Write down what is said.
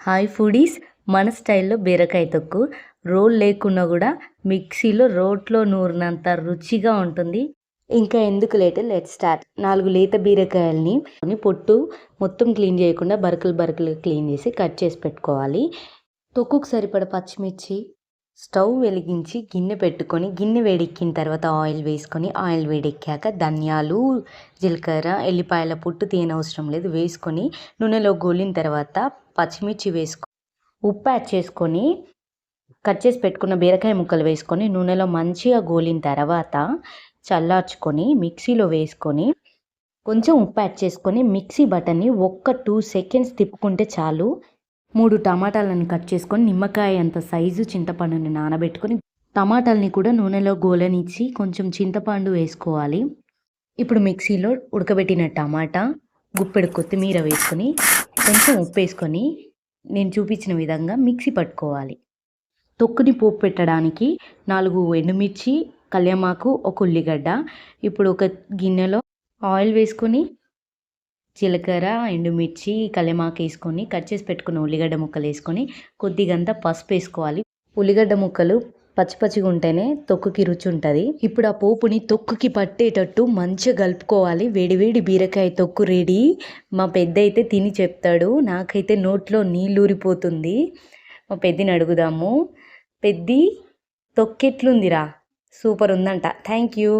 Hi foodies. మన స్టైల్లో బీరకాయ తొక్కు. రోల్ లేకున్నా కూడా మిక్సీలో రోట్లో నూరినంత రుచిగా ఉంటుంది. ఇంకా ఎందుకు లేట్? Let start. నాలుగు లేత బీరకాయలని పొట్టు మొత్తం క్లీన్ చేయకుండా బరకలు బరకలు క్లీన్ చేసి కట్ చేసి పెట్టుకోవాలి. తొక్కుకు సరిపడ పచ్చిమిర్చి స్టవ్ వెలిగించి గిన్నె పెట్టుకొని గిన్నె వేడెక్కిన తర్వాత ఆయిల్ వేసుకొని ఆయిల్ వేడెక్కాక ధనియాలు జీలకర్ర ఎల్లిపాయల పొట్టు తీయనవసరం లేదు వేసుకొని నూనెలో గోలిన తర్వాత పచ్చిమిర్చి వేసుకొని ఉప్పు యాడ్ చేసుకొని కట్ చేసి పెట్టుకున్న బీరకాయ ముక్కలు వేసుకొని నూనెలో మంచిగా గోలిన తర్వాత చల్లార్చుకొని మిక్సీలో వేసుకొని కొంచెం ఉప్పు యాడ్ చేసుకొని మిక్సీ బటన్ని ఒక్క టూ సెకండ్స్ తిప్పుకుంటే చాలు. మూడు టమాటాలను కట్ చేసుకొని నిమ్మకాయ అంత సైజు చింతపండుని నానబెట్టుకొని టమాటాలని కూడా నూనెలో గోలనిచ్చి కొంచెం చింతపండు వేసుకోవాలి. ఇప్పుడు మిక్సీలో ఉడకబెట్టిన టమాటా గుప్పెడు కొత్తిమీర వేసుకొని కొంచెం ఉప్పు వేసుకొని నేను చూపించిన విధంగా మిక్సీ పట్టుకోవాలి. తొక్కుని పోపు పెట్టడానికి నాలుగు ఎండుమిర్చి కళ్యామాకు ఒక ఉల్లిగడ్డ ఇప్పుడు ఒక గిన్నెలో ఆయిల్ వేసుకొని జీలకర్ర ఎండుమిర్చి కలిమాకు వేసుకొని కట్ చేసి పెట్టుకున్న ఉల్లిగడ్డ ముక్కలు వేసుకొని కొద్దిగంత పసుపు వేసుకోవాలి. ఉల్లిగడ్డ ముక్కలు పచ్చి పచ్చిగా ఉంటేనే తొక్కుకి రుచి ఉంటుంది. ఇప్పుడు ఆ పోపుని తొక్కుకి పట్టేటట్టు మంచిగా కలుపుకోవాలి. వేడివేడి బీరకాయ తొక్కు రెడీ మా పెద్ద అయితే తిని చెప్తాడు. నాకైతే నోట్లో నీళ్ళు ఊరిపోతుంది. మా పెద్దని అడుగుదాము. పెద్ది తొక్కెట్లుందిరా సూపర్ ఉందంట. Thank you.